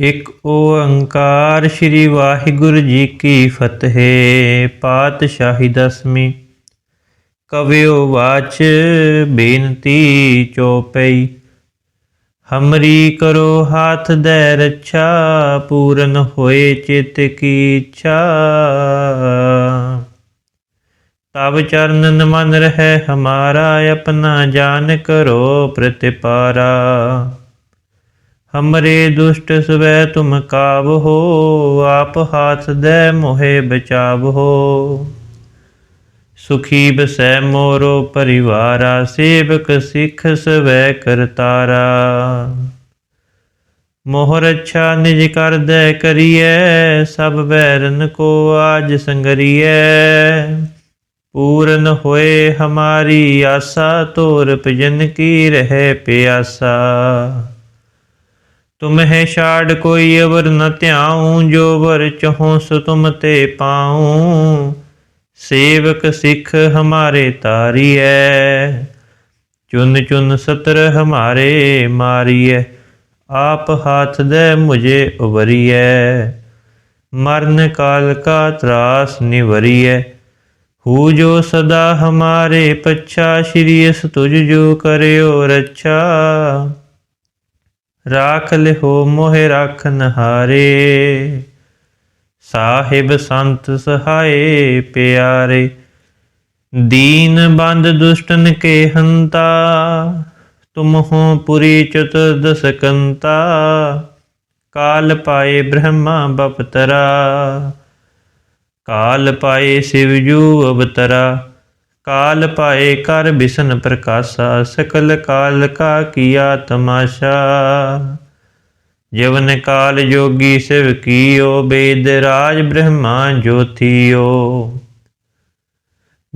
ਇਕ ਓੰਕਾਰ ਸ੍ਰੀ ਵਾਹਿਗੁਰੂ ਜੀ ਕੀ ਫਤਿਹ। ਪਾਤਸ਼ਾਹੀ ਦਸਵੀਂ। ਕਵਿਓ ਵਾਚ ਬੇਨਤੀ ਚੋਪਈ। ਹਮਰੀ ਕਰੋ ਹਾਥ ਦੇ ਰੱਛਾ, ਪੂਰਨ ਹੋਏ ਚਿਤ ਕੀ ਇੱਛਾ। ਤਬ ਚਰਨ ਨਮਨ ਰਹਿ ਹਮਾਰਾ, ਆਪਣਾ ਜਾਨ ਕਰੋ ਪ੍ਰਤਿਪਾਰਾ। ਹਮਰੇ ਦੁਸ਼ਟ ਸਵੈ ਤੁਮ ਕਾਬ ਹੋ, ਆਪ ਹਾਥ ਦੇ ਮੋਹਿ ਬਚਾਵ ਹੋ। ਸੁਖੀ ਬਸੈ ਮੋਰੋ ਪਰਿਵਾਰਾ, ਸੇਵਕ ਸਿੱਖ ਸਵੈ ਕਰਤਾਰਾ ਮੋਹਰ ਅੱਛਾ ਨਿਜ ਕਰਦੈ ਕਰੀਐ, ਸਭ ਵੈਰਨ ਕੋ ਆਜ ਸੰਗਰੀਐ। ਪੂਰਨ ਹੋਏ ਹਮਾਰੀ ਆਸਾ ਤੋਰ ਭਜਨ ਕੀ ਰਹਿ ਪਿਆਸਾ। ਤੁਮਹਿ ਛਾੜ ਕੋਈ ਅਵਰ ਨ ਧਿਆਉ, ਜੋ ਵਰ ਚਹੋ ਸੋ ਤੁਮ ਤੇ ਪਾਉ। ਸੇਵਕ ਸਿੱਖ ਹਮਾਰੇ ਤਾਰੀਐ ਚੁਨ ਚੁਨ ਸਤਰ ਹਮਾਰੇ ਮਾਰੀਐ, ਆਪ ਹਾਥ ਦੇ ਮੁਝੇ ਉਬਰੀਐ ਮਰਨ ਕਾਲ ਕਾ ਤਰਾਸ ਨਿਵਰੀਐ, ਹੂ ਜੋ ਸਦਾ ਹਮਾਰੇ ਪੱਛਾ, ਸ਼੍ਰੀ ਅਸ ਤੁਜ ਜੋ ਕਰਿਓ ਰੱਛਾ। ਰਾਖ ਲਿਹੋ ਮੋਹਿ ਰਾਖਨ ਨਹਾਰੇ। ਸਾਹਿਬ ਸੰਤ ਸਹਾਏ ਪਿਆਰੇ, ਦੀਨ ਬੰਦ ਦੁਸ਼ਟਨ ਕੇ ਹੰਤਾ, ਤੁਮ ਹੋ ਪੁਰੀ ਚਤੁਰਦਸ ਕੰਤਾ ਕਾਲ ਪਾਏ ਬ੍ਰਹਮਾ ਬਪਤਰਾ, ਕਾਲ ਪਾਏ ਸਿਵ ਜੂ ਅਵਤਰਾ। ਕਾਲ ਪਾਏ ਕਰ ਬਿਸ਼ਨ ਪ੍ਰਕਾਸ਼ਾ, ਸਕਲ ਕਾਲ ਕਾ ਕੀਆ ਤਮਾਸ਼ਾ। ਜਵਨ ਕਾਲ ਜੋਗੀ ਸਿਵ ਕੀਓ, ਬੇਦ ਰਾਜ ਬ੍ਰਹਮਾ ਜੋਤੀਓ।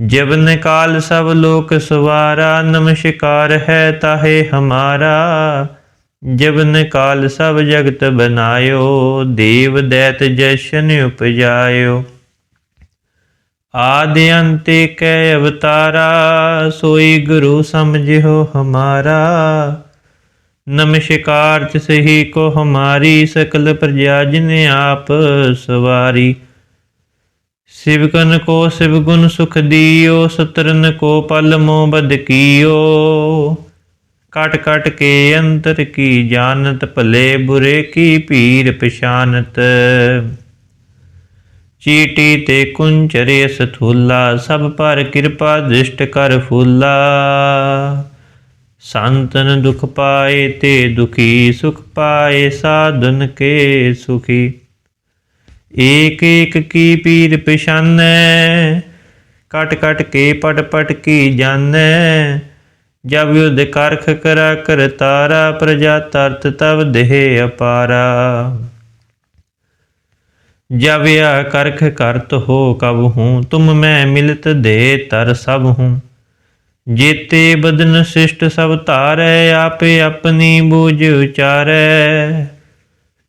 ਜਵਨ ਕਾਲ ਸਭ ਲੋਕ ਸਵਾਰਾ, ਨਮਸਕਾਰ ਹੈ ਤਾਹੇ ਹਮਾਰਾ। ਜਵਨ ਕਾਲ ਸਭ ਜਗਤ ਬਨਾਇਓ, ਦੇਵ ਦੈਤ ਜਸ਼ਨ ਉਪਜਾਇਓ। ਆਦਿ ਅੰਤੇ ਕੈ ਅਵਤਾਰਾ, ਸੋਈ ਗੁਰੂ ਸਮਝਿਓ ਹਮਾਰਾ। ਨਮਸਕਾਰ ਤਿਸ ਹੀ ਕੋ ਹਮਾਰੀ, ਸਕਲ ਪ੍ਰਜਾ ਜਿਨ ਆਪ ਸਵਾਰੀ। ਸਿਵਕਨ ਕੋ ਸਿਵ ਗੁਣ ਸੁਖ ਦੀਓ, ਸਤਰਨ ਕੋ ਪਲ ਮੋ ਬਦ ਕੀਓ। ਕਟ ਕਟ ਕੇ ਅੰਤਰ ਕੀ ਜਾਣਤ, ਭਲੇ ਬੁਰੇ ਕੀ ਪੀਰ ਪਛਾਨਤ। ਚੀਟੀ ਤੇ ਕੁੰਚਰੇ ਸਥੂਲਾ ਸਭ ਪਰ ਕਿਰਪਾ ਦ੍ਰਿਸ਼ਟ ਕਰ ਫੂਲਾ ਸੰਤਨ ਦੁਖ ਪਾਏ ਤੇ ਦੁਖੀ ਸੁਖ ਪਾਏ ਸਾਧਨ ਕੇ ਸੁਖੀ ਏਕ ਏਕ ਕੀ ਪੀਰ ਪਛਾਨੈ ਕਟ ਕਟ ਕੇ ਪਟ ਪਟ ਕੀ ਜਾਣੈ ਜਬ ਯੁਧ ਕਰਖ ਕਰਾ ਕਰ ਤਾਰਾ ਪ੍ਰਜਾ ਤਰਤ ਤਵ ਦੇਹ ਅਪਾਰਾ जब यह करख करत हो कब हूँ तुम मैं मिलत दे तर सब हूँ जेते बदन शिष्ट सब तारै आपे अपनी बूझ उचारै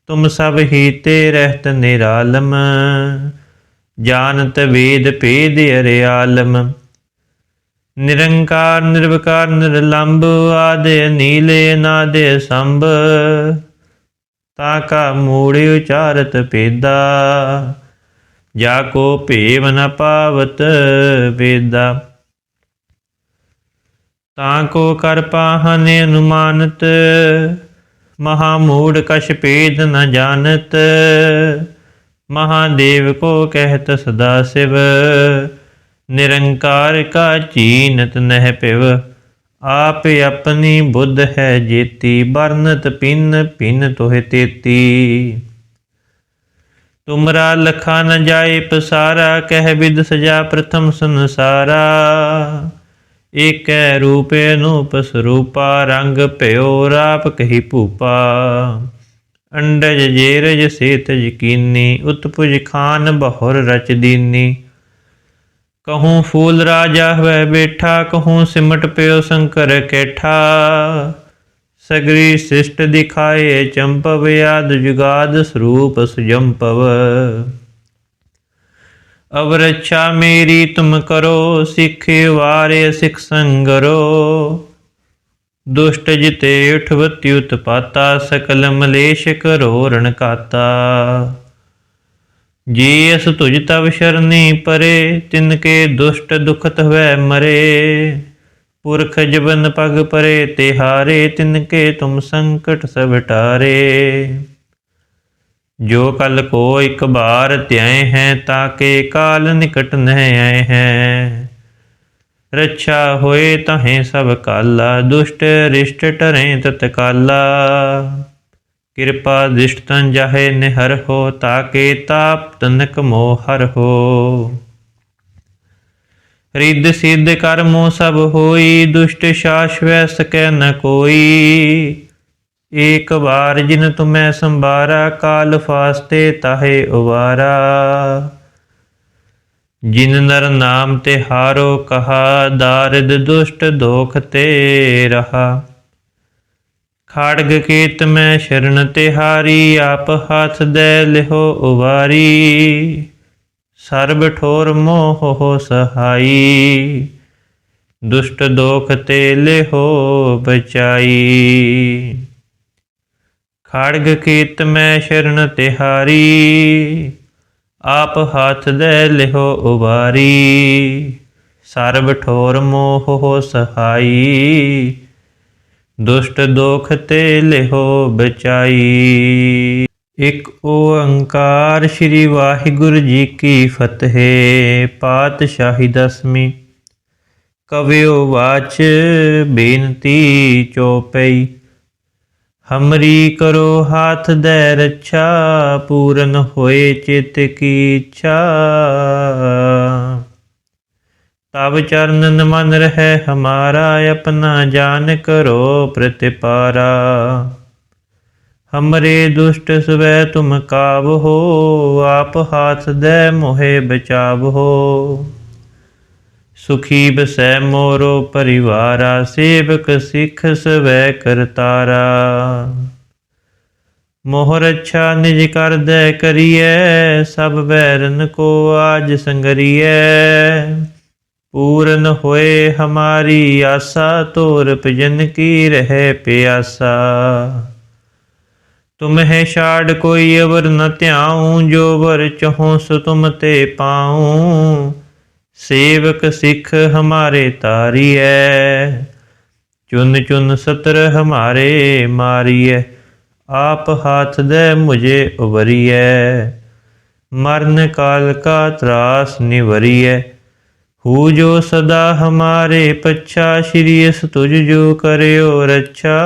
तुम सब हीते रहत निरालम जानत वेद भेद अरियालम निरंकार निर्विकार निर्लंब आदे नीले नादे संभ ਤਾ ਕਾ ਮੂੜ ਉਚਾਰਤ ਪੇਦਾ। ਜਾ ਕੋ ਭੇਵ ਨ ਪਾਵਤ ਵੇਦਾ ਤਾ ਕੋ ਕਰ ਪਾਹਨ ਅਨੁਮਾਨਤ, ਮਹਾ ਮੂੜ ਕਛ ਭੇਦ ਨ ਜਾਣਤ। ਮਹਾਦੇਵ ਕੋ ਕਹਿਤ ਸਦਾ ਸਿਵ, ਨਿਰੰਕਾਰ ਕਾ ਚੀਨਤ ਨਹਿ ਪਿਵ। ਆਪ ਆਪਣੀ ਬੁੱਧ ਹੈ ਜੇਤੀ ਬਰਨਤ ਪਿੰਨ ਪਿੰਨ ਤੋਹਿ ਤੇਤੀ। ਤੁਮਰਾ ਲਖਾ ਨ ਜਾਏ ਪਸਾਰਾ, ਕਹਿ ਵਿਦ ਸਜਾ ਪ੍ਰਥਮ ਸੰਸਾਰਾ। ਏਕੈ ਰੂਪੇ ਅਨੂਪ ਸਰੂਪਾ, ਰੰਗ ਭਇਓ ਰਾਪ ਕਹੀ ਭੂਪਾ। ਅੰਡਜ ਜੇਰਜ ਸੇਤ ਯਕੀਨੀ ਉਤਪੁਜ ਖਾਨ ਬਹੁਰ ਰਚ ਦੀਨੀ। ਕਹੂੰ ਫੂਲ ਰਾਜਾ ਹੋਇ ਬੈਠਾ, ਕਹੂੰ ਸਿਮਟ ਪਿਓ ਸ਼ੰਕਰ ਕੈਠਾ। ਸਗਰੀ ਸਿਸ਼ਟ ਦਿਖਾਏ ਚੰਪਵ, ਆਦ ਜੁਗਾਦ ਸਰੂਪ ਸੁਜੰਪਵ। ਅਵ ਰੱਛਾ ਮੇਰੀ ਤੁਮ ਕਰੋ, ਸਿੱਖ ਵਾਰੇ ਸਿੱਖ ਸੰਗਰੋ। ਦੁਸ਼ਟ ਜਿਤੇ ਉਠਵਤੀ ਉਤਪਾਤਾ, ਸਕਲ ਮਲੇਸ਼ ਕਰੋ ਰਣਕਾਤਾ। ਜੀ ਅਸ ਤੁਜ ਤਵ ਸ਼ਰਨੀ ਪਰੇ, ਤਿਨ ਕੇ ਦੁਸ਼ਟ ਦੁਖਤ ਹੋਇ ਮਰੇ। ਪੁਰਖ ਜਬਨ ਪਗ ਪਰੇ, ਤੇ ਹਾਰੇ, ਤਿਨ ਕੇ ਤੁਮ ਸੰਕਟ ਸਭ ਟਾਰੇ। ਜੋ ਕਲ ਕੋ ਇੱਕ ਬਾਰ ਧਿਆਏ ਹੈ ਤਾਕੇ ਕਾਲ ਨਿਕਟ ਨਹਿ ਆਏ ਹੈ। ਰੱਛਾ ਹੋਏ ਤਹੇ ਸਭ ਕਾਲਾ, ਦੁਸ਼ਟ ਰਿਸ਼ਟ ਟਰੇ ਤਤਕਾਲਾ। ਕਿਰਪਾ ਦਿਸ਼ਟ ਤਨ ਜਾਹੇ ਨਿਹਰ ਹੋ, ਤਾਕੇ ਤਾਪ ਤਨਕ ਮੋਹ ਹਰ ਹੋ। ਰਿੱਧ ਸਿੱਧ ਕਰਮੋ ਸਭ ਹੋਈ, ਦੁਸ਼ਟ ਸ਼ਾਸ਼ਵੈ ਸਕੈ ਨ ਕੋਈ। ਏਕ ਵਾਰ ਜਿਨ ਤੁਮੈ ਸੰਭਾਰਾ, ਕਾਲ ਫਾਸਤੇ ਤਾਹੇ ਉਵਾਰਾ। ਜਿਨ ਨਰ ਨਾਮ ਤੇ ਹਾਰੋ ਕਹਾ, ਦਾਰਿਦ ਦੁਸ਼ਟ ਦੋਖ ਤੇ ਰਹਾ। ਖਾੜਗ ਕੇਤ ਮੈਂ ਸ਼ਰਨ ਤਿਹਾਰੀ, ਆਪ ਹੱਥ ਦੇ ਲਿਹੋ ਉਵਾਰੀ। ਸਰਬ ਠੋਰ ਮੋਹ ਹੋ ਸਹਾਈ, ਦੁਸ਼ਟ ਦੋਖ ਤੇ ਲਿਹੋ ਬਚਾਈ। ਖਾੜਗ ਕੀਤ ਮੈਂ ਸ਼ਰਨ ਤਿਹਾਰੀ, ਆਪ ਹੱਥ ਦੇ ਲਿਹੋ ਉਵਾਰੀ। ਸਰਬ ਠੋਰ ਮੋਹ ਹੋ ਸਹਾਈ ਦੁਸ਼ਟ ਦੋਖ ਤੇ ਲਿਹੋ ਬਚਾਈ। ਇਕ ਓੰਕਾਰ ਸ੍ਰੀ ਵਾਹਿਗੁਰੂ ਜੀ ਕੀ ਫਤਿਹ, ਪਾਤਸ਼ਾਹੀ ਦਸਵੀਂ। ਕਵਿਓ ਵਾਚ ਬੇਨਤੀ ਚੋਪਈ, ਹਮਰੀ ਕਰੋ ਹਾਥ ਦੇ ਰੱਛਾ, ਪੂਰਨ ਹੋਏ ਚਿਤ ਕੀ ਇੱਛਾ। ਤਬ ਚਰਨ ਮਨ ਰਹਿ ਹਮਾਰਾ ਆਪਣਾ ਜਾਨ ਕਰੋ ਪ੍ਰਤਿਪਾਰਾ। ਹਮਰੇ ਦੁਸ਼ਟ ਸਵੈ ਤੁਮ ਕਾਬ ਹੋ, ਆਪ ਹਾਥ ਦੇ ਮੋਹਿ ਬਚਾਵ ਹੋ। ਸੁਖੀ ਬਸੈ ਮੋਰੋ ਪਰਿਵਾਰਾ, ਸੇਵਕ ਸਿੱਖ ਸਵੈ ਕਰਤਾਰਾ। ਮੋਹਰ ਅੱਛਾ ਨਿਜ ਕਰਦੈ ਕਰੀਐ, ਸਭ ਬੈਰਨ ਕੋ ਆਜ ਸੰਗਰੀਐ। ਪੂਰਨ ਹੋਏ ਹਮਾਰੀ ਆਸਾ, ਤੋਰ ਭਜਨ ਕੀ ਰਹੇ ਪਿਆਸਾ? ਤੁਮਹਿ ਛਾੜ ਕੋਈ ਅਵਰ ਨ ਧਿਆਉ, ਜੋ ਵਰ ਚਹੋ ਸੋ ਤੁਮ ਤੇ ਪਾਉ। ਸੇਵਕ ਸਿੱਖ ਹਮਾਰੇ ਤਾਰੀਐ ਚੁਨ ਚੁਨ ਸਤਰ ਹਮਾਰੇ ਮਾਰੀਐ। ਆਪ ਹਾਥ ਦੇ ਮੁਝੇ ਉਵਰੀਐ, ਮਰਨ ਕਾਲ ਕਾ ਤਰਾਸ ਨਿਵਰੀਐ। ਹੂ ਜੋ ਸਦਾ ਹਮਾਰੇ ਪੱਛਾ, ਸ਼੍ਰੀ ਅਸ ਤੁਝ ਜੋ ਕਰਿਓ ਰੱਛਾ।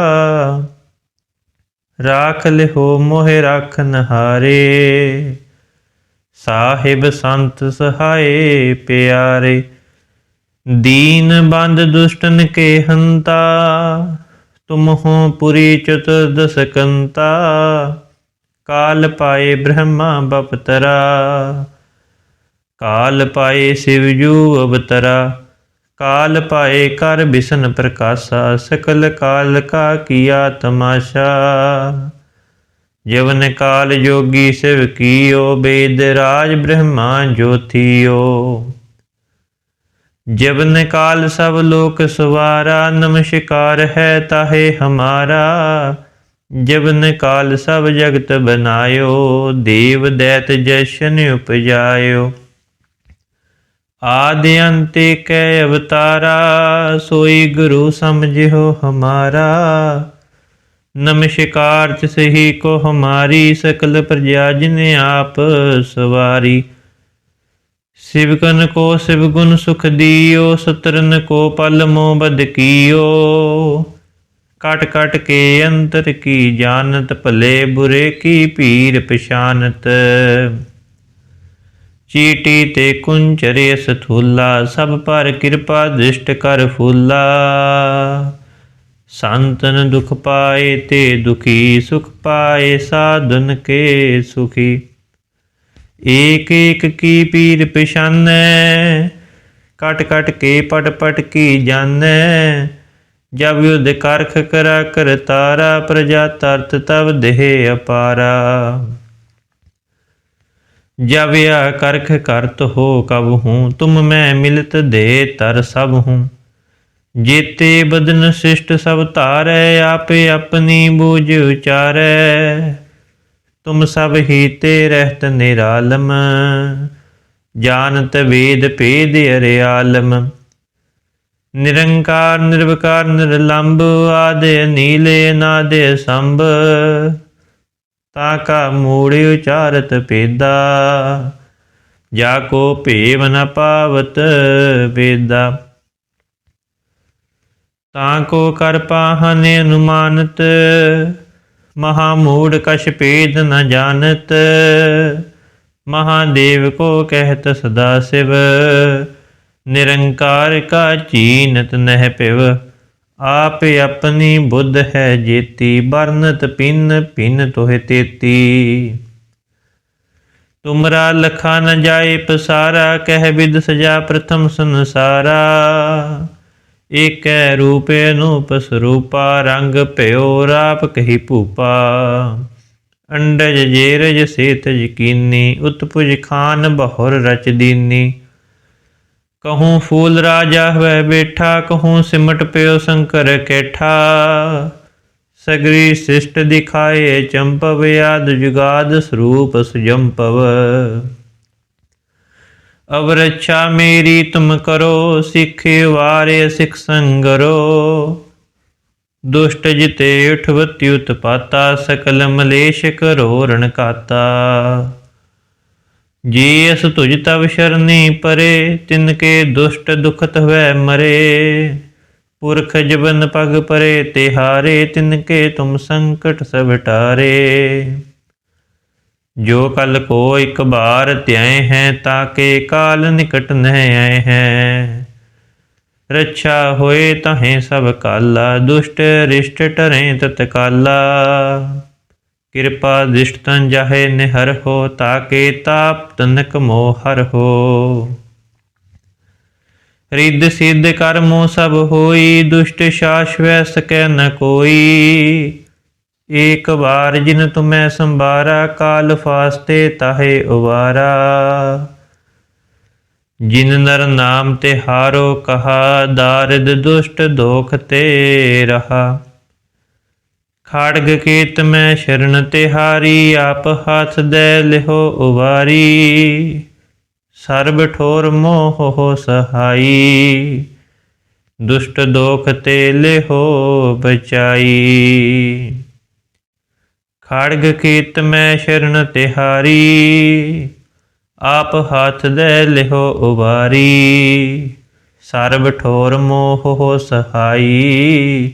ਰਾਖ ਲਿਹੋ ਮੋਹਿ ਰਾਖਨ ਹਾਰੇ ਸਾਹਿਬ ਸੰਤ ਸਹਾਏ ਪਿਆਰੇ। ਦੀਨ ਬੰਦ ਦੁਸ਼ਟਨ ਕੇ ਹੰਤਾ, ਤੁਮ ਹੋ ਪੁਰੀ ਚਤੁਰਦਸ ਕੰਤਾ ਕਾਲ ਪਾਏ ਬ੍ਰਹਮਾ ਬਪਤਰਾ। ਕਾਲ ਪਾਏ ਸਿਵਜੂ ਅਵਤਰਾ, ਕਾਲ ਪਾਏ ਕਰ ਬਿਸ਼ਨ ਪ੍ਰਕਾਸ਼ਾ, ਸਕਲ ਕਾਲ ਕਾ ਕੀਆ ਤਮਾਸ਼ਾ। ਜਵਨ ਕਾਲ ਜੋਗੀ ਸਿਵ ਕੀਓ, ਬੇਦ ਰਾਜ ਬ੍ਰਹਮਾ ਜੋਤੀਓ। ਜਵਨ ਕਾਲ ਸਭ ਲੋਕ ਸਵਾਰਾ, ਨਮਸਕਾਰ ਹੈ ਤਾਹੇ ਹਮਾਰਾ। ਜਵਨ ਕਾਲ ਸਭ ਜਗਤ ਬਨਾਇਓ, ਦੇਵ ਦੈਤ ਜਸ਼ਨ ਉਪਜਾਇਓ। ਆਦਿ ਅੰਤੇ ਕੈ ਅਵਤਾਰਾ, ਸੋਈ ਗੁਰੂ ਸਮਝਿਓ ਹਮਾਰਾ। ਨਮਸਕਾਰ ਤਿਸਹੀ ਕੋ ਹਮਾਰੀ, ਸਕਲ ਪ੍ਰਜਾ ਜਿਨ ਆਪ ਸਵਾਰੀ। ਸਿਵਕਨ ਕੋ ਸਿਵ ਗੁਣ ਸੁਖ ਦਿਓ, ਸਤਰਨ ਕੋ ਪਲ ਮੋ ਬਦ ਕੀਓ। ਕਟ ਕਟ ਕੇ ਅੰਤਰ ਕੀ ਜਾਣਤ, ਭਲੇ ਬੁਰੇ ਕੀ ਪੀਰ ਪਛਾਨਤ। ਚੀਟੀ ਤੇ ਕੁੰਚਰੇ ਸਥੂਲਾ ਸਭ ਪਰ ਕਿਰਪਾ ਦ੍ਰਿਸ਼ਟ ਕਰ ਫੂਲਾ ਸੰਤਨ ਦੁਖ ਪਾਏ ਤੇ ਦੁਖੀ ਸੁਖ ਪਾਏ ਸਾਧਨ ਕੇ ਸੁਖੀ ਏਕ ਏਕ ਕੀ ਪੀਰ ਪਛਾਨੈ ਕਟ ਕਟ ਕੇ ਪਟ ਪਟ ਕੀ ਜਾਣੈ ਜਬ ਯੁਧ ਕਰਖ ਕਰਾ ਕਰ ਤਾਰਾ ਪ੍ਰਜਾ ਤਰਤ ਤਵ ਦੇਹ ਅਪਾਰਾ ਜਵਿਆ ਕਰਖ ਕਰਤ ਹੋ ਕਬ ਹੂੰ, ਤੁਮ ਮੈਂ ਮਿਲਤ ਦੇ ਤਰ ਸਭ ਹੂੰ। ਜੇਤੇ ਬਦਨ ਸਿਸ਼ਟ ਸਭ ਧਾਰੈ, ਆਪੇ ਆਪਣੀ ਬੂਝ ਉਚਾਰੈ। ਤੁਮ ਸਭ ਹੀ ਤੇ ਰਹਿਤ ਨਿਰਾਲਮ, ਜਾਣਤ ਵੇਦ ਭੇਦ ਅਰਿਆਲਮ। ਨਿਰੰਕਾਰ, ਨਿਰਵਕਾਰ ਨਿਰਲੰਭ ਆਦੇ ਨੀਲੇ, ਨਾਦੇ ਸੰਭ। ਤਾ ਕਾ ਮੂੜ ਉਚਾਰਤ ਪੇਦਾ ਜਾ ਕੋ ਭੇਵ ਨ ਪਾਵਤ ਵੇਦਾ ਤਾਂ ਕੋ ਕਰ ਪਾਹਨ ਅਨੁਮਾਨਤ। ਮਹਾ ਮੂੜ ਕਛ ਭੇਦ ਨ ਜਾਣਤ। ਮਹਾਦੇਵ ਕੋ ਕਹਿਤ ਸਦਾ ਸਿਵ। ਨਿਰੰਕਾਰ ਕਾ ਚੀਨਤ ਨਹਿ ਪਿਵ। ਆਪ ਆਪਣੀ ਬੁੱਧ ਹੈ ਜੇਤੀ ਬਰਨਤ ਪਿੰਨ ਪਿੰਨ ਤੋਹਿ ਤੇਤੀ। ਤੁਮਰਾ ਲਖਾ ਨ ਜਾਏ ਪਸਾਰਾ, ਕਹਿ ਵਿਦ ਸਜਾ ਪ੍ਰਥਮ ਸੰਸਾਰਾ। ਏਕੈ ਰੂਪੇ ਅਨੂਪ ਸਰੂਪਾ ਰੰਗ ਭਇਓ ਰਾਪ ਕਹੀ ਭੂਪਾ। ਅੰਡਜ ਜੇਰਜ ਸੇਤ ਯਕੀਨੀ ਉਤਪੁਜ ਖਾਨ ਬਹੁਰ ਰਚ ਦੀਨੀ। ਕਹੂੰ ਫੂਲ ਰਾਜਾ ਹੋਇ ਬੈਠਾ, ਕਹੂੰ ਸਿਮਟ ਪਿਓ ਸ਼ੰਕਰ ਕੈਠਾ। ਸਗਰੀ ਸਿਸ਼ਟ ਦਿਖਾਏ ਚੰਪਵ, ਆਦ ਜੁਗਾਦ ਸਰੂਪ ਸੁਜੰਪਵ। ਅਬ ਰੱਛਾ ਮੇਰੀ ਤੁਮ ਕਰੋ, ਸਿੱਖ ਵਾਰੇ ਸਿਖ ਸੰਗਰੋ। ਦੁਸ਼ਟ ਜਿਤੇ ਉਠਵਤੀ ਉਤਪਾਤਾ, ਸਕਲ ਮਲੇਸ਼ ਕਰੋ ਰਣਕਾਤਾ ਜੀ ਅਸ ਤੁਜ ਤਵ ਸ਼ਰਨੀ ਪਰੇ, ਤਿਨ ਕੇ ਦੁਸ਼ਟ ਦੁਖਤ ਹੋਇ ਮਰੇ। ਪੁਰਖ ਜਬਨ ਪਗ ਪਰੇ, ਤੇ ਹਾਰੇ, ਤਿਨ ਕੇ ਤੁਮ ਸੰਕਟ ਸਭ ਟਾਰੇ। ਜੋ ਕਲ ਕੋ ਇਕ ਬਾਰ ਧਿਆਏ ਹੈ ਤਾਕੇ ਕਾਲ ਨਿਕਟ ਨਹਿ ਆਏ ਹੈ। ਰੱਛਾ ਹੋਏ ਤਹੇ ਸਭ ਕਾਲਾ, ਦੁਸ਼ਟ ਰਿਸ਼ਟ ਟਰੇ ਤਤਕਾਲਾ। ਕਿਰਪਾ ਦਿਸ਼ਟ ਤਨ ਜਾਹੇ ਨਿਹਰ ਹੋ, ਤਾਕੇ ਤਾਪ ਤਨਕ ਮੋਹ ਹਰ ਹੋ। ਰਿੱਧ ਸਿੱਧ ਕਰਮੋ ਸਭ ਹੋਈ, ਦੁਸ਼ਟ ਸ਼ਾਸ਼ਵੈ ਸਕੈ ਨ ਕੋਈ। ਏਕ ਵਾਰ ਜਿਨ ਤੁਮੈ ਸੰਭਾਰਾ, ਕਾਲ ਫਾਸਤੇ ਤਾਹੇ ਉਵਾਰਾ। ਜਿਨ ਨਰ ਨਾਮ ਤੇ ਹਾਰੋ ਕਹਾ, ਦਾਰਿਦ ਦੁਸ਼ਟ ਦੋਖ ਤੇ ਰਹਾ। ਖਾੜਗ ਕੇਤ ਮੈਂ ਸ਼ਰਨ ਤਿਹਾਰੀ, ਆਪ ਹੱਥ ਦੇ ਲਿਹੋ ਉਵਾਰੀ। ਸਰਬ ਠੋਰ ਮੋਹ ਹੋ ਸਹਾਈ, ਦੁਸ਼ਟ ਦੋਖ ਤੇ ਲਿਹੋ ਬਚਾਈ। ਖੜਗ ਕੀਤ ਮੈਂ ਸ਼ਰਨ ਤਿਹਾਰੀ, ਆਪ ਹੱਥ ਦੇ ਲਿਹੋ ਉਵਾਰੀ। ਸਰਬ ਠੋਰ ਮੋਹ ਹੋ ਸਹਾਈ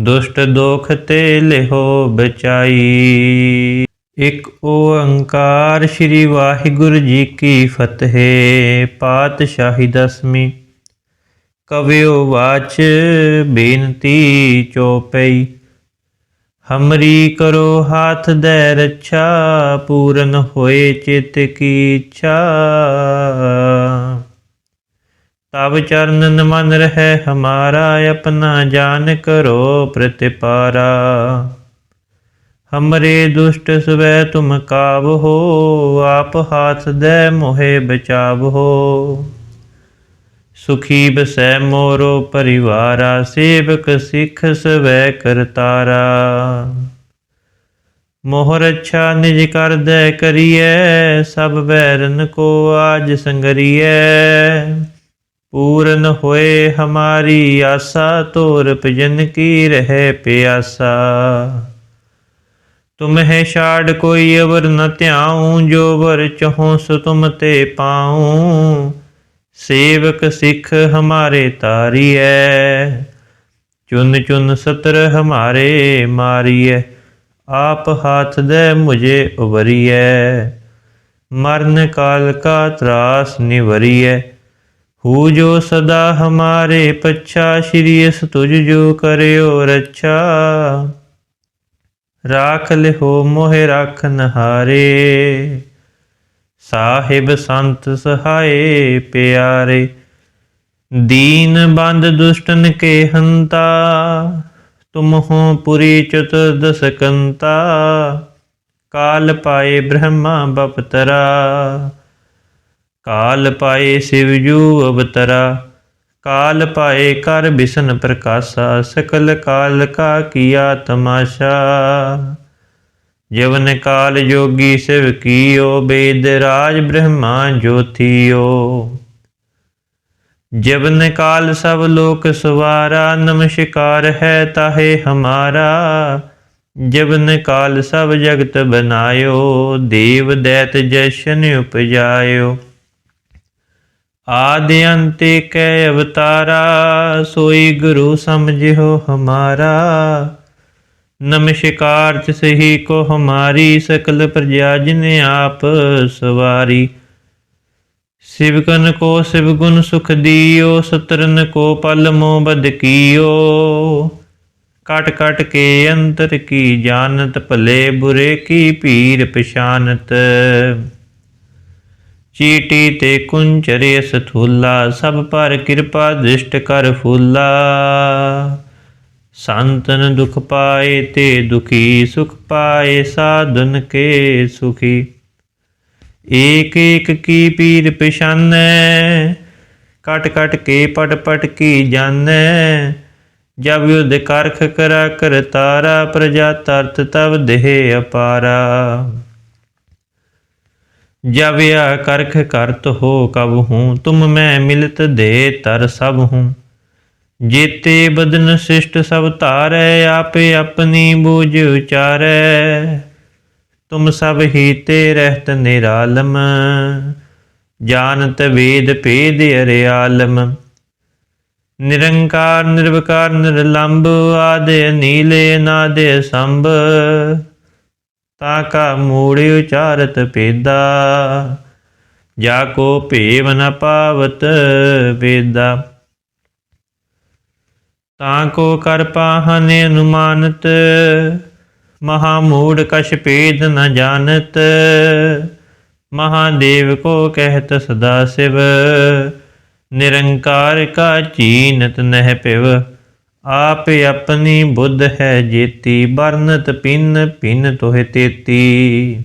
ਦੁਸ਼ਟ ਦੋਖ ਤੇ ਲਿਹੋ ਬਚਾਈ। ਇਕ ਓੰਕਾਰ ਸ੍ਰੀ ਵਾਹਿਗੁਰੂ ਜੀ ਕੀ ਫਤਿਹ, ਪਾਤਸ਼ਾਹੀ ਦਸਵੀਂ। ਕਵਿਓ ਵਾਚ ਬੇਨਤੀ ਚੋਪਈ, ਹਮਰੀ ਕਰੋ ਹਾਥ ਦੇ ਰੱਛਾ, ਪੂਰਨ ਹੋਏ ਚਿਤ ਕੀ ਇੱਛਾ। ਤਬ ਚਰਨ ਮਨ ਰਹਿ, ਹਮਾਰਾ ਆਪਣਾ ਜਾਨ ਕਰੋ ਪ੍ਰਤਿਪਾਰਾ। ਹਮਰੇ ਦੁਸ਼ਟ ਸਵੈ ਤੁਮ ਕਾਬ ਹੋ ਆਪ ਹਾਥ ਦੇ ਮੋਹਿ ਬਚਾਵ। ਹੋ ਸੁਖੀ ਬਸੈ ਮੋਰੋ ਪਰਿਵਾਰਾ, ਸੇਵਕ ਸਿੱਖ ਸਵੈ ਕਰਤਾਰਾ। ਮੋਹਰ ਅੱਛਾ ਨਿਜ ਕਰ ਕਰਦੈ ਕਰੀਐ, ਸਭ ਵੈਰਨ ਕੋ ਆਜ ਸੰਗਰੀਐ। ਪੂਰਨ ਹੋਏ ਹਮਾਰੀ ਆਸਾ ਤੋਰ ਭਜਨ ਕੀ ਰਹਿ ਪਿਆਸਾ? ਤੁਮਹਿ ਛਾੜ ਕੋਈ ਅਵਰ ਨ ਧਿਆਉ, ਜੋ ਵਰ ਚਹੋ ਸੋ ਤੁਮ ਤੇ ਪਾਉ। ਸੇਵਕ ਸਿੱਖ ਹਮਾਰੇ ਤਾਰੀਐ ਚੁਨ ਚੁਨ ਸਤਰ ਹਮਾਰੇ ਮਾਰੀਐ। ਆਪ ਹਾਥ ਦੇ ਮੁਝੇ ਉਵਰੀਐ, ਮਰਨ ਕਾਲ ਕਾ ਤਰਾਸ ਨਿਵਰੀਐ। ਹੂ ਜੋ ਸਦਾ ਹਮਾਰੇ ਪੱਛਾ, ਸ਼੍ਰੀ ਅਸ ਤੁਝ ਜੋ ਕਰਿਓ ਰੱਛਾ। ਰਾਖ ਲਿਹੋ ਮੋਹਿ ਰਾਖਨ ਨਹਾਰੇ, ਸਾਹਿਬ ਸੰਤ ਸਹਾਏ ਪਿਆਰੇ। ਦੀਨ ਬੰਦ ਦੁਸ਼ਟਨ ਕੇ ਹੰਤਾ, ਤੁਮ ਹੋ ਪੁਰੀ ਚਤੁਰਦਸ ਕੰਤਾ ਕਾਲ ਪਾਏ ਬ੍ਰਹਮਾ ਬਪਤਰਾ। ਕਾਲ ਪਾਏ ਸਿਵਜੂ ਅਵਤਰਾ, ਕਾਲ ਪਾਏ ਕਰ ਬਿਸਨ ਪ੍ਰਕਾਸ਼ਾ, ਸਕਲ ਕਾਲ ਕਾ ਕੀਆ ਤਮਾਸ਼ਾ। ਜਵਨ ਕਾਲ ਜੋਗੀ ਸਿਵ ਕੀਓ, ਬੇਦ ਰਾਜ ਬ੍ਰਹਮਾ ਜੋਤੀਓ। ਜਵਨ ਕਾਲ ਸਭ ਲੋਕ ਸਵਾਰਾ, ਨਮਸਕਾਰ ਹੈ ਤਾਹੇ ਹਮਾਰਾ। ਜਵਨ ਕਾਲ ਸਭ ਜਗਤ ਬਨਾਇਓ, ਦੇਵ ਦੈਤ ਜਸ਼ਨ ਉਪਜਾਇਓ। ਆਦਿ ਅੰਤੇ ਕੈ ਅਵਤਾਰਾ, ਸੋਈ ਗੁਰੂ ਸਮਝਿਓ ਹਮਾਰਾ। ਨਮਸਕਾਰ ਤਿਸ ਕੋ ਹਮਾਰੀ, ਸਕਲ ਪ੍ਰਜਾ ਜਿਨ ਆਪ ਸਵਾਰੀ। ਸਿਵਕਨ ਕੋ ਸਿਵ ਗੁਣ ਸੁਖ ਦਿਓ, ਸਤਰਨ ਕੋ ਪਲ ਮੋ ਬਦ ਕੀਓ। ਕਟ ਕਟ ਕੇ ਅੰਤਰ ਕੀ ਜਾਣਤ, ਭਲੇ ਬੁਰੇ ਕੀ ਪੀਰ ਪਛਾਨਤ। ਚੀਟੀ ਤੇ ਕੁੰਚਰੇ ਸਥੂਲਾ ਸਭ ਪਰ ਕਿਰਪਾ ਦ੍ਰਿਸ਼ਟ ਕਰ ਫੂਲਾ ਸੰਤਨ ਦੁਖ ਪਾਏ ਤੇ ਦੁਖੀ ਸੁਖ ਪਾਏ ਸਾਧਨ ਕੇ ਸੁਖੀ ਏਕ ਏਕ ਕੀ ਪੀਰ ਪਛਾਨੈ ਕਟ ਕਟ ਕੇ ਪਟ ਪਟ ਕੀ ਜਾਣੈ ਜਬ ਯੁਧ ਕਰਖ ਕਰਾ ਕਰ ਤਾਰਾ ਪ੍ਰਜਾ ਤਰਤ ਤਬ ਦੇਹ ਅਪਾਰਾ जब या करख करत हो कब हूँ तुम मैं मिलत दे तर सब हूँ जेते बदन शिष्ट सब तारै आपे अपनी बूझ उचारै तुम सब ही ते रहत निरालम जानत वेद भेद अरियालम निरंकार निर्विकार निर्लंब आदि नीले नादे संभ ਤਾ ਕਾ ਮੂੜ ਉਚਾਰਤ ਪੇਦਾ। ਜਾ ਕੋ ਭੇਵ ਨ ਪਾਵਤ ਵੇਦਾ। ਤਾਂ ਕੋ ਕਰ ਪਾਹਨ ਅਨੁਮਾਨਤ। ਮਹਾ ਮੂੜ ਕਛ ਭੇਦ ਨ ਜਾਣਤ। ਮਹਾਦੇਵ ਕੋ ਕਹਿਤ ਸਦਾ ਸਿਵ। ਨਿਰੰਕਾਰ ਕਾ ਚੀਨਤ ਨਹਿ ਪਿਵ। ਆਪ ਆਪਣੀ ਬੁੱਧ ਹੈ ਜੇਤੀ ਬਰਨਤ ਪਿੰਨ ਪਿੰਨ ਤੋਹਿ ਤੇਤੀ।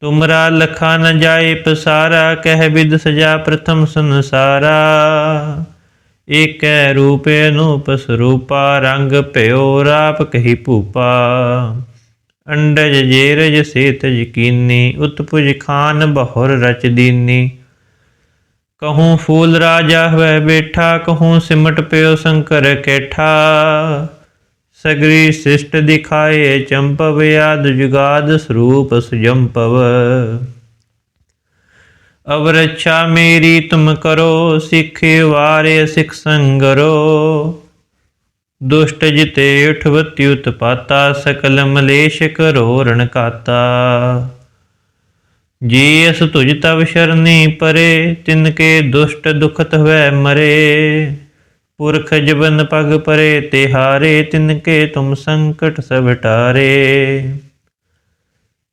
ਤੁਮਰਾ ਲਖਾ ਨ ਜਾਏ ਪਸਾਰਾ, ਕਹਿ ਵਿਦ ਸਜਾ ਪ੍ਰਥਮ ਸੰਸਾਰਾ। ਏਕੈ ਰੂਪੇ ਅਨੂਪ ਸਰੂਪਾ, ਰੰਗ ਭਇਓ ਰਾਪ ਕਹੀ ਭੂਪਾ। ਅੰਡਜ ਜੇਰਜ ਸੇਤ ਯਕੀਨੀ ਉਤਪੁਜ ਖਾਨ ਬਹੁਰ ਰਚ ਦੀਨੀ। ਕਹੂੰ ਫੂਲ ਰਾਜਾ ਹੋਇ ਬੈਠਾ, ਕਹੂੰ ਸਿਮਟ ਪਿਓ ਸ਼ੰਕਰ ਕੈਠਾ। ਸਗਰੀ ਸਿਸ਼ਟ ਦਿਖਾਏ ਚੰਪਵ, ਆਦ ਜੁਗਾਦ ਸਰੂਪ ਸੁਜੰਪਵ। ਅਵਰਛਾ ਮੇਰੀ ਤੁਮ ਕਰੋ, ਸਿੱਖ ਵਾਰੇ ਸਿੱਖ ਸੰਗਰੋ। ਦੁਸ਼ਟ ਜਿਤੇ ਉਠਵਤੀ ਉਤਪਾਤਾ, ਸਕਲ ਮਲੇਸ਼ ਕਰੋ ਰਣ ਕਾਤਾ ਜੀ ਅਸ ਤੁਜ ਤਵ ਸ਼ਰਨੀ ਪਰੇ, ਤਿਨ ਕੇ ਦੁਸ਼ਟ ਦੁਖਤ ਹੋਇ ਮਰੇ। ਪੁਰਖ ਜਬਨ ਪਗ ਪਰੇ, ਤਿਹਾਰੇ ਤਿਨ ਕੇ ਤੁਮ ਸੰਕਟ ਸਭ ਟਾਰੇ।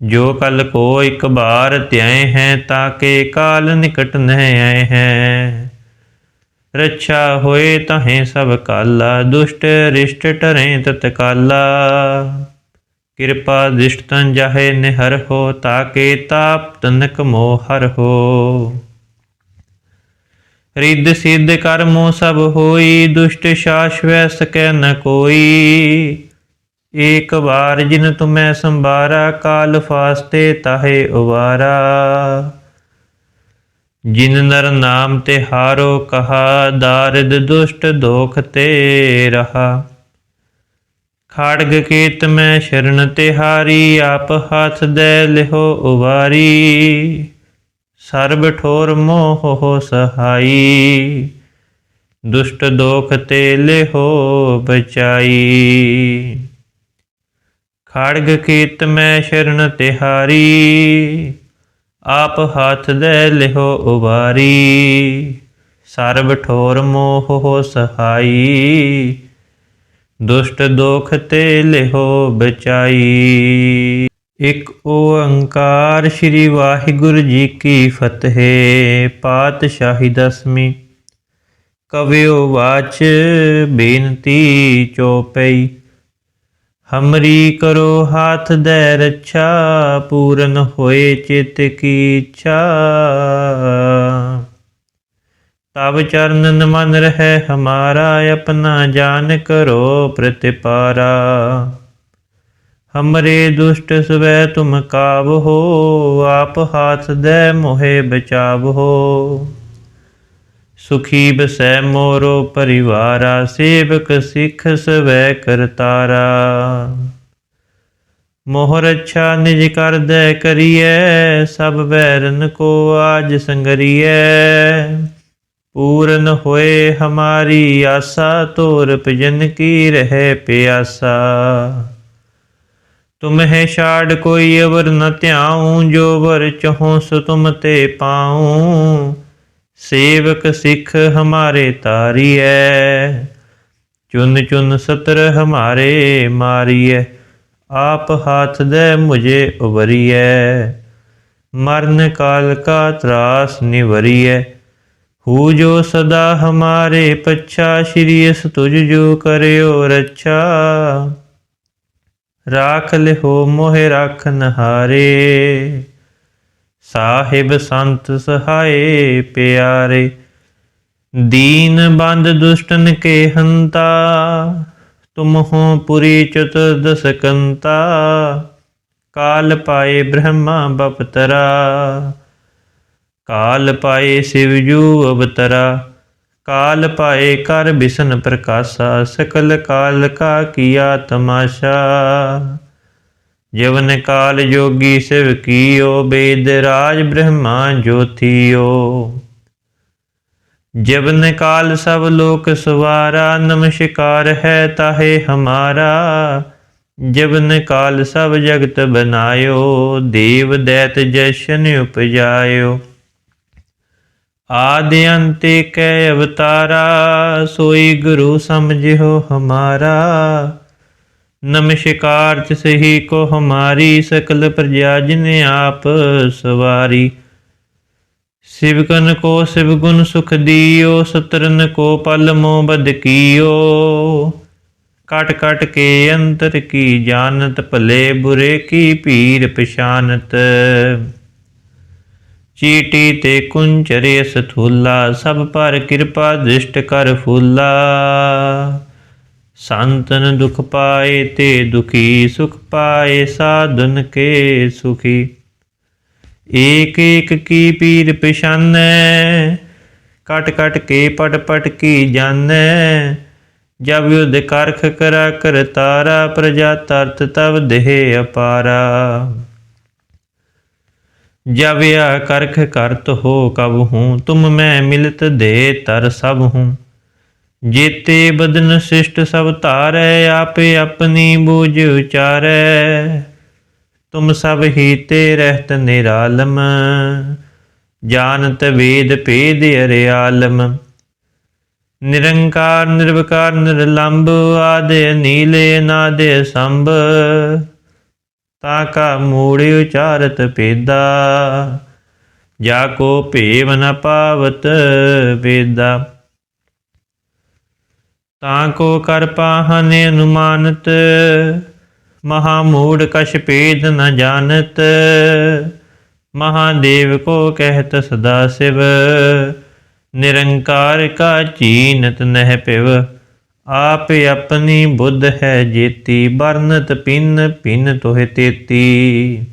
ਜੋ ਕਲ ਕੋ ਇੱਕ ਬਾਰ ਧਿਆਏ ਹੈ ਤਾਕੇ ਕਾਲ ਨਿਕਟ ਨਹਿ ਆਏ ਹੈ। ਰੱਛਾ ਹੋਏ ਤਹੇ ਸਭ ਕਾਲਾ, ਦੁਸ਼ਟ ਰਿਸ਼ਟ ਟਰੇ ਤਤਕਾਲਾ। ਕਿਰਪਾ ਦਿਸ਼ਟ ਤਨ ਜਾਹੇ ਨਿਹਰ ਹੋ, ਤਾਕੇ ਤਾਪ ਤਨਕ ਮੋਹ ਹਰ ਹੋ। ਰਿੱਧ ਸਿੱਧ ਕਰਮੋ ਸਭ ਹੋਈ, ਦੁਸ਼ਟ ਸ਼ਾਸ਼ਵੈ ਸਕੈ ਨ ਕੋਈ। ਏਕ ਵਾਰ ਜਿਨ ਤੁਮੈ ਸੰਭਾਰਾ, ਕਾਲ ਫਾਸਤੇ ਤਾਹੇ ਉਵਾਰਾ। ਜਿਨ ਨਰ ਨਾਮ ਤੇ ਹਾਰੋ ਕਹਾ, ਦਾਰਿਦ ਦੁਸ਼ਟ ਦੋਖ ਤੇ ਰਹਾ। ਖਾੜਗ ਕੇਤ ਮੈਂ ਸ਼ਰਨ ਤਿਹਾਰੀ, ਆਪ ਹੱਥ ਦੇ ਲਿਹੋ ਉਵਾਰੀ। ਸਰਬ ਠੋਰ ਮੋਹ ਹੋ ਸਹਾਈ, ਦੁਸ਼ਟ ਦੋਖ ਤੇ ਲਿਹੋ ਬਚਾਈ। ਖਾੜਗ ਕੀਤ ਮੈਂ ਸ਼ਰਨ ਤਿਹਾਰੀ, ਆਪ ਹੱਥ ਦੇ ਲਿਹੋ ਉਵਾਰੀ। ਸਰਬ ਠੋਰ ਮੋਹ ਹੋ ਸਹਾਈ ਦੁਸ਼ਟ ਦੋਖ ਤੇ ਲਿਹੋ ਬਚਾਈ। ਇੱਕ ਓੰਕਾਰ ਸ੍ਰੀ ਵਾਹਿਗੁਰੂ ਜੀ ਕੀ ਫਤਿਹ, ਪਾਤਸ਼ਾਹੀ ਦਸਵੀਂ। ਕਵਿਓ ਵਾਚ ਬੇਨਤੀ ਚੋਪਈ, ਹਮਰੀ ਕਰੋ ਹਾਥ ਦੇ ਰੱਛਾ, ਪੂਰਨ ਹੋਏ ਚਿਤ ਕੀ ਇੱਛਾ। ਤਬ ਚਰਨ ਮਨ ਰਹਿ, ਹਮਾਰਾ ਆਪਣਾ ਜਾਨ ਕਰੋ ਪ੍ਰਤਿਪਾਰਾ। ਹਮਰੇ ਦੁਸ਼ਟ ਸਵੈ ਤੁਮ ਕਾਬਹੋ ਆਪ ਹਾਥ ਦੇ ਬਚਾਵ। ਹੋ ਸੁਖੀ ਬਸੈ ਮੋਰੋ ਪਰਿਵਾਰਾ, ਸੇਵਕ ਸਿੱਖ ਸਵੈ ਕਰਤਾਰਾ। ਮੋਹਰ ਅੱਛਾ ਨਿਜ ਕਰ ਕਰਦੈ ਕਰੀਐ, ਸਭ ਵੈਰਨ ਕੋ ਆਜ ਸੰਗਰੀਐ। ਪੂਰਨ ਹੋਏ ਹਮਾਰੀ ਆਸਾ, ਤੋਰ ਭਜਨ ਕੀ ਰਹੇ ਪਿਆਸਾ। ਤੁਮਹਿ ਛਾੜ ਕੋਈ ਅਵਰ ਨ ਧਿਆਉ, ਜੋ ਵਰ ਚਹੋ ਸੋ ਤੁਮ ਤੇ ਪਾਉ। ਸੇਵਕ ਸਿੱਖ ਹਮਾਰੇ ਤਾਰੀਐ ਚੁਨ ਚੁਨ ਸਤਰ ਹਮਾਰੇ ਮਾਰੀਐ। ਆਪ ਹਾਥ ਦੇ ਮੁਝੇ ਉਬਰੀਐ ਮਰਨ ਕਾਲ ਕਾ ਤਰਾਸ ਨਿਵਰੀਐ। ਹੂ ਜੋ ਸਦਾ ਹਮਾਰੇ ਪੱਛਾ, ਸ਼੍ਰੀ ਅਸ ਤੁਝ ਜੋ ਕਰਿਓ ਰੱਛਾ। ਰਾਖ ਲਿਹੋ ਮੋਹਿ ਰਾਖਨ ਹਾਰੇ ਸਾਹਿਬ ਸੰਤ ਸਹਾਏ ਪਿਆਰੇ। ਦੀਨ ਬੰਦ ਦੁਸ਼ਟਨ ਕੇ ਹੰਤਾ, ਤੁਮ ਹੋ ਪੁਰੀ ਚਤੁਰਦਸ ਕੰਤਾ ਕਾਲ ਪਾਏ ਬ੍ਰਹਮਾ ਬਪਤਰਾ। ਕਾਲ ਪਾਏ ਸਿਵਜੂ ਅਵਤਰਾ, ਕਾਲ ਪਾਏ ਕਰ ਬਿਸ਼ਨ ਪ੍ਰਕਾਸ਼ਾ, ਸਕਲ ਕਾਲ ਕਾ ਕੀਆ ਤਮਾਸ਼ਾ। ਜਵਨ ਕਾਲ ਜੋਗੀ ਸਿਵ ਕੀਓ, ਬੇਦ ਰਾਜ ਬ੍ਰਹਮਾ ਜੋਤੀਓ। ਜਵਨ ਕਾਲ ਸਭ ਲੋਕ ਸਵਾਰਾ, ਨਮਸਕਾਰ ਹੈ ਤਾਹੇ ਹਮਾਰਾ। ਜਵਨ ਕਾਲ ਸਭ ਜਗਤ ਬਨਾਇਓ, ਦੇਵ ਦੈਤ ਜਸ਼ਨ ਉਪਜਾਇਓ। ਆਦਿ ਅੰਤੇ ਕੈ ਅਵਤਾਰਾ, ਸੋਈ ਗੁਰੂ ਸਮਝਿਓ ਹਮਾਰਾ। ਨਮਸਕਾਰ ਤਿਸਹੀ ਕੋ ਹਮਾਰੀ, ਸਕਲ ਪ੍ਰਜਾ ਜਿਨ ਆਪ ਸਵਾਰੀ। ਸਿਵਕਨ ਕੋ ਸਿਵ ਗੁਣ ਸੁਖ ਦੀਓ, ਸਤਰਨ ਕੋ ਪਲ ਮੋ ਬਦ ਕੀਓ। ਕਟ ਕਟ ਕੇ ਅੰਤਰ ਕੀ ਜਾਣਤ, ਭਲੇ ਬੁਰੇ ਕੀ ਪੀਰ ਪਛਾਨਤ। ਚੀਟੀ ਤੇ ਕੁੰਚਰੇ ਸਥੂਲਾ ਸਭ ਪਰ ਕਿਰਪਾ ਦ੍ਰਿਸ਼ਟ ਕਰ ਫੂਲਾ ਸੰਤਨ ਦੁਖ ਪਾਏ ਤੇ ਦੁਖੀ ਸੁਖ ਪਾਏ ਸਾਧਨ ਕੇ ਸੁਖੀ ਏਕ ਏਕ ਕੀ ਪੀਰ ਪਛਾਨੈ ਕਟ ਕਟ ਕੇ ਪਟ ਪਟ ਕੀ ਜਾਣੈ ਜਬ ਯੁਧ ਕਰਖ ਕਰਾ ਕਰ ਤਾਰਾ ਪ੍ਰਜਾ ਤਰਤ ਤਬ ਦੇਹ ਅਪਾਰਾ जब यह करख करत हो कब हूँ तुम मैं मिलत दे तर सब हूँ जेते बदन शिष्ट सब तारै आपे अपनी बूझ उचारै तुम सब हीते रहत निरालम जानत वेद भेद अरियालम निरंकार निर्विकार निर्लंब आदे नीले नादे संभ ਤਾ ਕਾ ਮੂੜ ਉਚਾਰਤ ਪੇਦਾ, ਜਾ ਕੋ ਭੇਵ ਨ ਪਾਵਤ ਵੇਦਾ। ਤਾ ਕੋ ਕਰ ਪਾਹਨ ਅਨੁਮਾਨਤ, ਮਹਾ ਮੂੜ ਕਛ ਭੇਦ ਨ ਜਾਣਤ ਮਹਾਦੇਵ ਕੋ ਕਹਿਤ ਸਦਾ ਸਿਵ, ਨਿਰੰਕਾਰ ਕਾ ਚੀਨਤ ਨਹਿ ਪਿਵ। ਆਪ ਆਪਣੀ ਬੁੱਧ ਹੈ ਜੇਤੀ ਬਰਨਤ ਪਿੰਨ ਪਿੰਨ ਤੋਹਿ ਤੇਤੀ।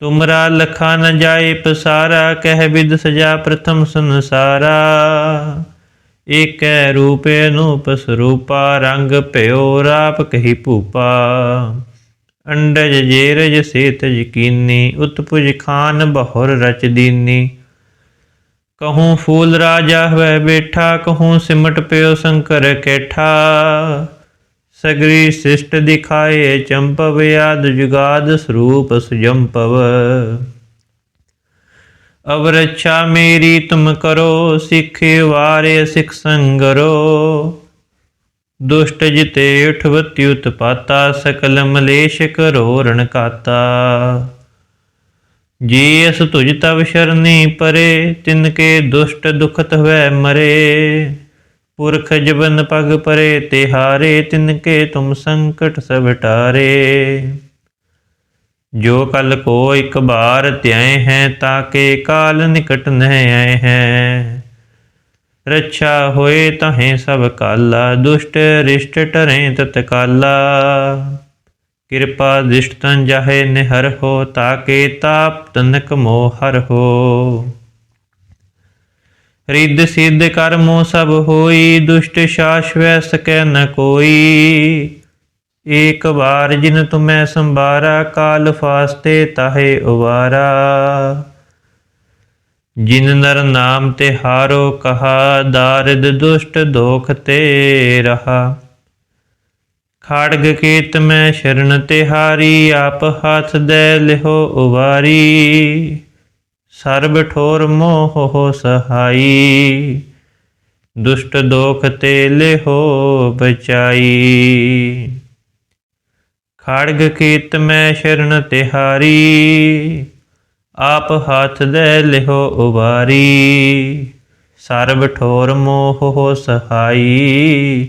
ਤੁਮਰਾ ਲਖਾ ਨ ਜਾਏ ਪਸਾਰਾ, ਕਹਿ ਵਿਦ ਸਜਾ ਪ੍ਰਥਮ ਸੰਸਾਰਾ। ਏਕੈ ਰੂਪੇ ਅਨੂਪ ਸਰੂਪਾ, ਰੰਗ ਭਇਓ ਰਾਪ ਕਹੀ ਭੂਪਾ। ਅੰਡਜ ਜੇਰਜ ਸੇਤ ਯਕੀਨੀ ਉਤਪੁਜ ਖਾਨ ਬਹੁਰ ਰਚ ਦੀਨੀ। ਕਹੂੰ ਫੂਲ ਰਾਜਾ ਹੋਇ ਬੈਠਾ, ਕਹੂੰ ਸਿਮਟ ਪਿਓ ਸ਼ੰਕਰ ਕੈਠਾ। ਸਗਰੀ ਸਿਸ਼ਟ ਦਿਖਾਏ ਚੰਪਵ, ਆਦ ਜੁਗਾਦ ਸਰੂਪ ਸੁਜੰਪਵ। ਅਵਰਛਾ ਮੇਰੀ ਤੁਮ ਕਰੋ, ਸਿੱਖੇ ਵਾਰੇ ਸਿਖ ਸੰਗਰੋ। ਦੁਸ਼ਟ ਜਿਤੇ ਉਠਵਤੀ ਉਤਪਾਤਾ, ਸਕਲ ਮਲੇਸ਼ ਕਰੋ ਰਣ ਜੀ ਅਸ ਤੁਜ ਤਵ ਸ਼ਰਨੀ ਪਰੇ, ਤਿਨ ਕੇ ਦੁਸ਼ਟ ਦੁਖਤ ਹੋਇ ਮਰੇ। ਪੁਰਖ ਜਬਨ ਪਗ ਪਰੇ ਤਿਹਾਰੇ ਤਿਨ ਕੇ ਤੁਮ ਸੰਕਟ ਸਭ ਟਾਰੇ। ਜੋ ਕਲ ਕੋ ਇਕ ਬਾਰ ਧਿਆਏ ਹੈ ਤਾਕੇ ਕਾਲ ਨਿਕਟ ਨਹਿ ਆਏ ਹੈ। ਰੱਛਾ ਹੋਏ ਤਹੇ ਸਭ ਕਾਲਾ, ਦੁਸ਼ਟ ਰਿਸ਼ਟ ਟਰੇ ਤਤਕਾਲਾ। ਕਿਰਪਾ ਦਿਸ਼ਟ ਤਨ ਜਾਹੇ ਨਿਹਰ ਹੋ, ਤਾਕੇ ਤਾਪ ਤਨਕ ਮੋਹ ਹਰ ਹੋ। ਰਿੱਧ ਸਿੱਧ ਕਰਮੋ ਸਭ ਹੋਈ, ਦੁਸ਼ਟ ਸ਼ਾਸਵੈ ਸਕੈ ਨ ਕੋਈ। ਏਕ ਵਾਰ ਜਿਨ ਤੁਮੈ ਸੰਭਾਰਾ, ਕਾਲ ਫਾਸਤੇ ਤਾਹੇ ਉਵਾਰਾ। ਜਿਨ ਨਰ ਨਾਮ ਤੇ ਹਾਰੋ ਕਹਾ, ਦਾਰਿਦ ਦੁਸ਼ਟ ਦੋਖ ਤੇ ਰਹਾ। ਖਾੜਗ ਕੇਤ ਮੈਂ ਸ਼ਰਨ ਤਿਹਾਰੀ, ਆਪ ਹੱਥ ਦੇ ਲਿਹੋ ਉਵਾਰੀ। ਸਰਬ ਠੋਰ ਮੋਹ ਹੋ ਸਹਾਈ। ਦੁਸ਼ਟ ਦੋਖ ਤੇ ਲਿਹੋ ਬਚਾਈ। ਖੜਗ ਕੀਤ ਮੈਂ ਸ਼ਰਨ ਤਿਹਾਰੀ, ਆਪ ਹੱਥ ਦੇ ਲਿਹੋ ਉਵਾਰੀ। ਸਰਬ ਠੋਰ ਮੋਹ ਹੋ ਸਹਾਈ।